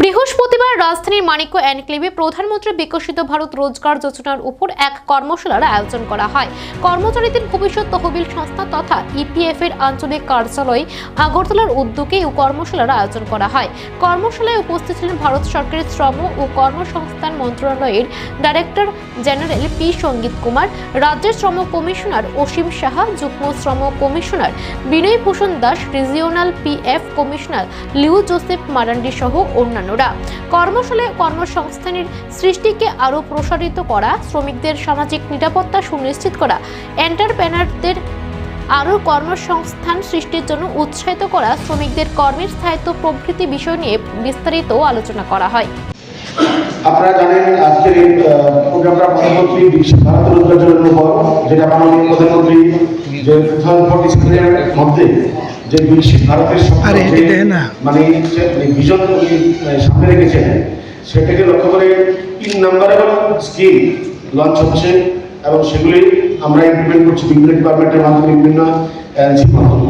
বৃহস্পতিবার রাজধানীর মানিক্য এনক্লেভে প্রধানমন্ত্রী বিকশিত ভারত রোজগার যোজনার উপর এক কর্মশালার আয়োজন করা হয়। কর্মচারীদের ভবিষ্যৎ তহবিল সংস্থা তথা ইপিএফ এর আঞ্চলিক কার্যালয় আগরতলার উদ্যোগে এই কর্মশালার আয়োজন করা হয়। কর্মশালায় উপস্থিত ছিলেন ভারত সরকারের শ্রম ও কর্মসংস্থান মন্ত্রণালয়ের ডাইরেক্টর জেনারেল পি সংগীত কুমার, রাজ্যের শ্রম কমিশনার অসীম সাহা, যুগ্ম শ্রম commissioner Binay Bhushan Das, regional PF commissioner Liu Joseph Marandi সহ অন্যান্যরা কর্মশালায় কর্মসংস্থানের সৃষ্টিকে আরও প্রসারিত করা, শ্রমিকদের সামাজিক নিরাপত্তা সুনিশ্চিত করা, এন্টারপ্রেনারদের আরও কর্মসংস্থান সৃষ্টির জন্য উৎসাহিত করা, শ্রমিকদের কর্মের স্থায়িত্ব প্রভৃতি বিষয় নিয়ে বিস্তারিত আলোচনা করা হয়। আপনারা জানেন আজকের এই প্রোগ্রামটা প্রধানমন্ত্রী ভারত রোজগার যোজনার উপর, যেটা মাননীয় প্রধানমন্ত্রী যে টু থাউজেন্ড ফোর্টি সেভেনের মধ্যে। যে বিকশিত ভারতের স্বপ্ন আরে, যে এটা না। মানে যে ভিজন উনি আহ, সামনে রেখেছেন সেটাকে লক্ষ্য করে তিন নাম্বারের স্কিম লঞ্চ হচ্ছে এবং সেগুলি আমরা ইমপ্লিমেন্ট করছি বিভিন্ন ডিপার্টমেন্টের মাধ্যমে বিভিন্ন এজেন্সির মাধ্যমে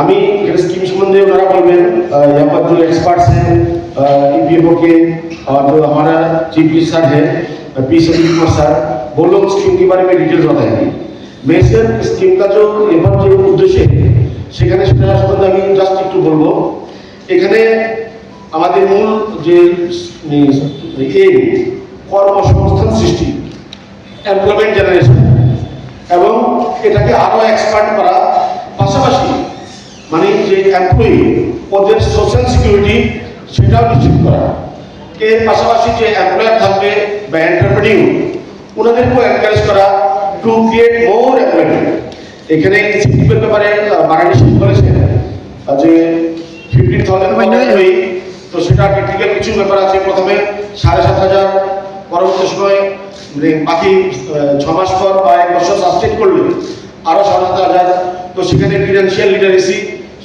আমি এখানে स्कीम संबंध में ओनारा बोलबेन अ, यहाँ पर जो एक्सपर्ट्स हैं ईपीएफओ के और जो हमारा चीफ मिनिस्टर है पी संजीव कुमार सर वो लोग स्कीम के बारे में डिटेल्स बताएंगे मैं सिर्फ स्कीम का जो এবার যে উদ্দেশ্য সেখানে সেটা সম্বন্ধে আমি জাস্ট একটু বলব। এখানে আমাদের মূল যে এম কর্মসংস্থান সৃষ্টি এমপ্লয়মেন্ট জেনারেশন এবং এটাকে আরও এক্সপার্ট করা। পাশাপাশি মানে যে এমপ্লয়ি ওদের সোশ্যাল সিকিউরিটি সেটাও নিশ্চিত করা। এর পাশাপাশি যে এমপ্লয়ার থাকবে বা এন্টারপ্রেনিউ ওনাদেরকেও এনকারেজ করা টু ক্রিয়েট মোর এমপ্লয়মেন্ট এখানে ইনসেন্টিভের ব্যাপারে বাঙালি করেছেন আহ, যে ফিফটিন থাউজেন্ড তো সেটা টেকনিক্যাল কিছু ব্যাপার আছে। প্রথমে সাড়ে সাত হাজার পরবর্তী সময় মানে বাকি ছ মাস পর বা এক বছর সাস্টেন করলে। আরও সাড়ে সাত হাজার। তো সেখানে ফিনান্সিয়াল লিটারেসি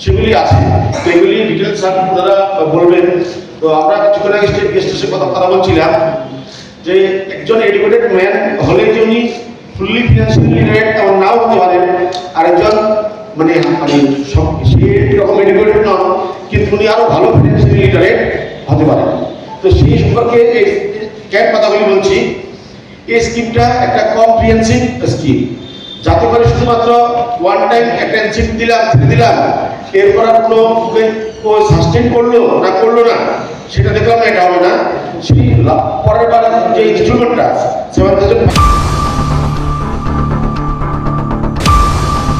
সেগুলি আছে। তো এগুলি ডিটেলস আপনারা বলবেন। তো আমরা কিছুক্ষণ আগে স্টেট গেস্টের কথা কথা বলছিলাম যে একজন এডুকেটেড ম্যান হলে যে উনি ফুললি ফিনান্সিয়ালি লিটারেট তেমন নাও হতে পারেন। আরেকজন মানে মানে সব সেই রকম এডুকেটেড নন কিন্তু উনি আরও ভালো ফিনান্সিয়ালি হতে পারেন। তো সেই সম্পর্কে ক্যাট কথাগুলি বলছি। এই স্কিমটা একটা কম্প্রিহেন্সিভ স্কিম যাতে করে শুধুমাত্র ওয়ান টাইম ইনসেন্ট দিলাম দিলাম, এরপর কোনো ও সাস্টেন করল না করল না, সেটা দেখলাম এটা হবে না। সেই পরের বার যে ইনস্ট্রুমেন্টটা থাউজেন্ড